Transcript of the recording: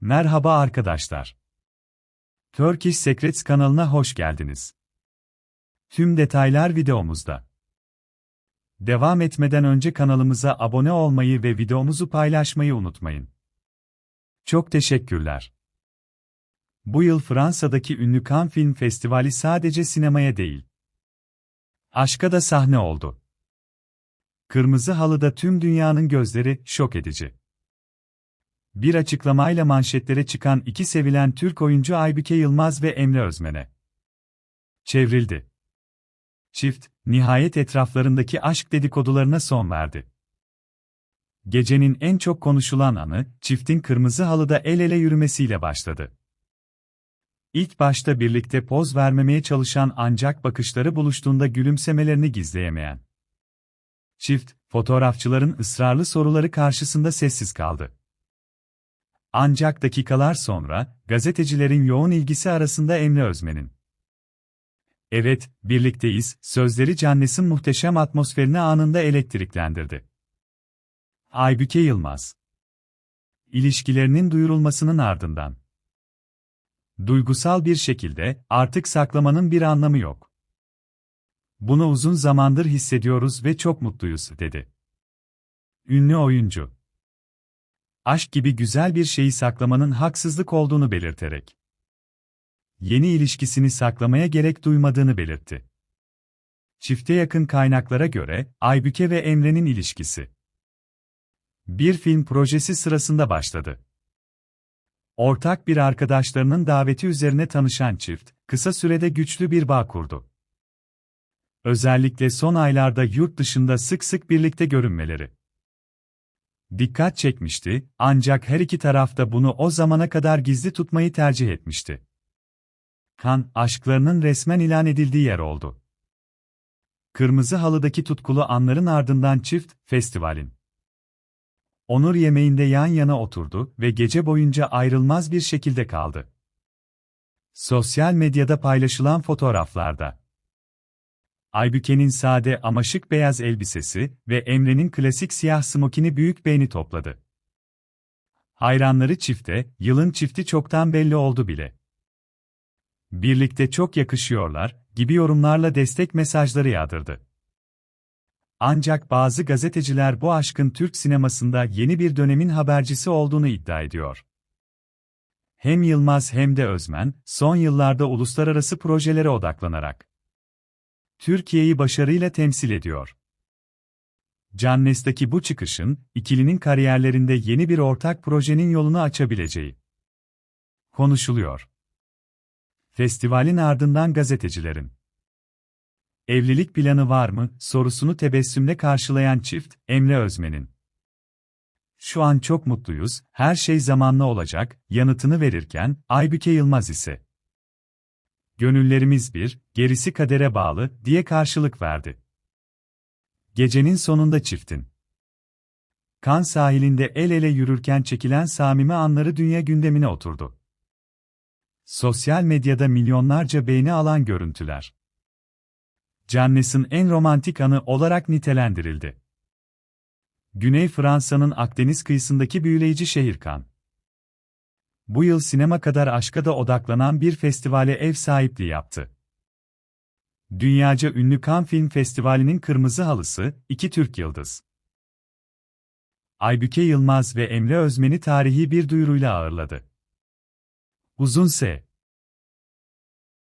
Merhaba arkadaşlar. Turkish Secrets kanalına hoş geldiniz. Tüm detaylar videomuzda. Devam etmeden önce kanalımıza abone olmayı ve videomuzu paylaşmayı unutmayın. Çok teşekkürler. Bu yıl Fransa'daki ünlü Cannes Film Festivali sadece sinemaya değil, aşka da sahne oldu. Kırmızı halıda tüm dünyanın gözleri şok edici. Bir açıklamayla manşetlere çıkan iki sevilen Türk oyuncu Aybüke Yılmaz ve Emre Özmen'e çevrildi. Çift, nihayet etraflarındaki aşk dedikodularına son verdi. Gecenin en çok konuşulan anı, çiftin kırmızı halıda el ele yürümesiyle başladı. İlk başta birlikte poz vermemeye çalışan ancak bakışları buluştuğunda gülümsemelerini gizleyemeyen. Çift, fotoğrafçıların ısrarlı soruları karşısında sessiz kaldı. Ancak dakikalar sonra, gazetecilerin yoğun ilgisi arasında Emre Özmen'in. Evet, birlikteyiz, sözleri Cannes'in muhteşem atmosferini anında elektriklendirdi. Aybüke Yılmaz İlişkilerinin duyurulmasının ardından. Duygusal bir şekilde, artık saklamanın bir anlamı yok. Bunu uzun zamandır hissediyoruz ve çok mutluyuz, dedi. Ünlü oyuncu aşk gibi güzel bir şeyi saklamanın haksızlık olduğunu belirterek yeni ilişkisini saklamaya gerek duymadığını belirtti. Çifte yakın kaynaklara göre Aybüke ve Emre'nin ilişkisi bir film projesi sırasında başladı. Ortak bir arkadaşlarının daveti üzerine tanışan çift, kısa sürede güçlü bir bağ kurdu. Özellikle son aylarda yurt dışında sık sık birlikte görünmeleri dikkat çekmişti, ancak her iki taraf da bunu o zamana kadar gizli tutmayı tercih etmişti. Kan, aşklarının resmen ilan edildiği yer oldu. Kırmızı halıdaki tutkulu anların ardından çift, festivalin. Onur yemeğinde yan yana oturdu ve gece boyunca ayrılmaz bir şekilde kaldı. Sosyal medyada paylaşılan fotoğraflarda Aybüke'nin sade ama şık beyaz elbisesi ve Emre'nin klasik siyah smokini büyük beğeni topladı. Hayranları çifte, yılın çifti çoktan belli oldu bile. Birlikte çok yakışıyorlar, gibi yorumlarla destek mesajları yağdırdı. Ancak bazı gazeteciler bu aşkın Türk sinemasında yeni bir dönemin habercisi olduğunu iddia ediyor. Hem Yılmaz hem de Özmen, son yıllarda uluslararası projelere odaklanarak Türkiye'yi başarıyla temsil ediyor. Cannes'taki bu çıkışın, ikilinin kariyerlerinde yeni bir ortak projenin yolunu açabileceği konuşuluyor. Festivalin ardından gazetecilerin evlilik planı var mı sorusunu tebessümle karşılayan çift, Emre Özmen'in şu an çok mutluyuz, her şey zamanla olacak, yanıtını verirken, Aybüke Yılmaz ise gönüllerimiz bir, gerisi kadere bağlı, diye karşılık verdi. Gecenin sonunda çiftin. Kan sahilinde el ele yürürken çekilen samimi anları dünya gündemine oturdu. Sosyal medyada milyonlarca beğeni alan görüntüler. Cannes'in en romantik anı olarak nitelendirildi. Güney Fransa'nın Akdeniz kıyısındaki büyüleyici şehir Cannes bu yıl sinema kadar aşka da odaklanan bir festivale ev sahipliği yaptı. Dünyaca ünlü Cannes Film Festivali'nin kırmızı halısı, iki Türk yıldız. Aybüke Yılmaz ve Emre Özmen'i tarihi bir duyuruyla ağırladı. Uzun S.